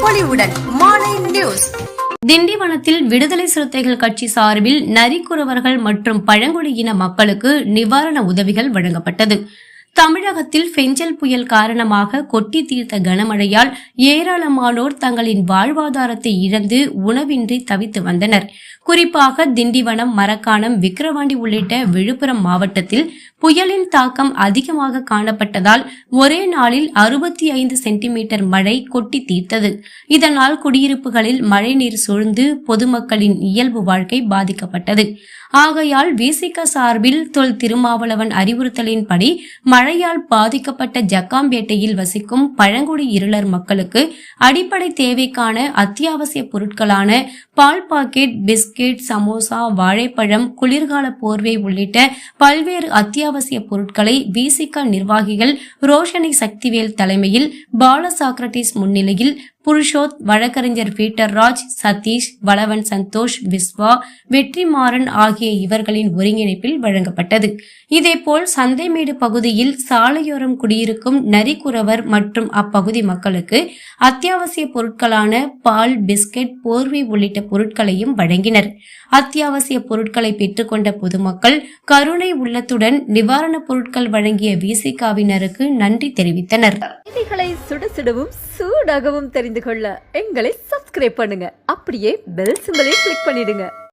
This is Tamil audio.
மாலை நியூஸ். திண்டிவனத்தில் விடுதலை சிறுத்தைகள் கட்சி சார்பில் நரிக்குறவர்கள் மற்றும் பழங்குடியின மக்களுக்கு நிவாரண உதவிகள் வழங்கப்பட்டது. தமிழகத்தில் பெஞ்சல் புயல் காரணமாக கொட்டி தீர்த்த கனமழையால் ஏராளமானோர் தங்களின் வாழ்வாதாரத்தை இழந்து உணவின்றி தவித்து வந்தனர். குறிப்பாக திண்டிவனம் மரக்காணம் விக்கிரவாண்டி உள்ளிட்ட விழுப்புரம் மாவட்டத்தில் புயலின் தாக்கம் அதிகமாக காணப்பட்டதால் ஒரே நாளில் அறுபத்தி ஐந்து சென்டிமீட்டர் மழை கொட்டி தீர்த்தது. இதனால் குடியிருப்புகளில் மழைநீர் சூழ்ந்து பொதுமக்களின் இயல்பு வாழ்க்கை பாதிக்கப்பட்டது. ஆகையால் விசிக சார்பில் தொல் திருமாவளவன் அறிவுறுத்தலின்படி மழையால் பாதிக்கப்பட்ட ஜக்காம்பேட்டையில் வசிக்கும் பழங்குடி இருளர் மக்களுக்கு அடிப்படை தேவைக்கான அத்தியாவசிய பொருட்களான பால் பாக்கெட் பிஸ்கெட் சமோசா வாழைப்பழம் குளிர்கால போர்வை உள்ளிட்ட பல்வேறு அத்தியாவசிய பொருட்களை விசிக நிர்வாகிகள் ரோஷனி சக்திவேல் தலைமையில் பாலசாக்ரட்டிஸ் முன்னிலையில் புருஷோத் வழக்கறிஞர் பீட்டர் ராஜ் சதீஷ் வளவன் சந்தோஷ் விஸ்வா வெற்றிமாறன் ஆகிய இவர்களின் ஒருங்கிணைப்பில் வழங்கப்பட்டது. இதேபோல் சந்தைமேடு பகுதியில் சாலையோரம் குடியிருக்கும் நரிக்குறவர் மற்றும் அப்பகுதி மக்களுக்கு அத்தியாவசிய பொருட்களான பால் பிஸ்கட் போர்வை உள்ளிட்ட பொருட்களையும் வழங்கினர். அத்தியாவசிய பொருட்களை பெற்றுக்கொண்ட பொதுமக்கள் கருணை உள்ளத்துடன் நிவாரணப் பொருட்கள் வழங்கிய விசிகாவினருக்கு நன்றி தெரிவித்தனர். செய்திகளை சுட சுடவும் சூடாகவும் தெரிந்து கொள்ள எங்களை சப்ஸ்கிரைப் பண்ணுங்க. அப்படியே பெல் சிம்பலையும் கிளிக் பண்ணிடுங்க.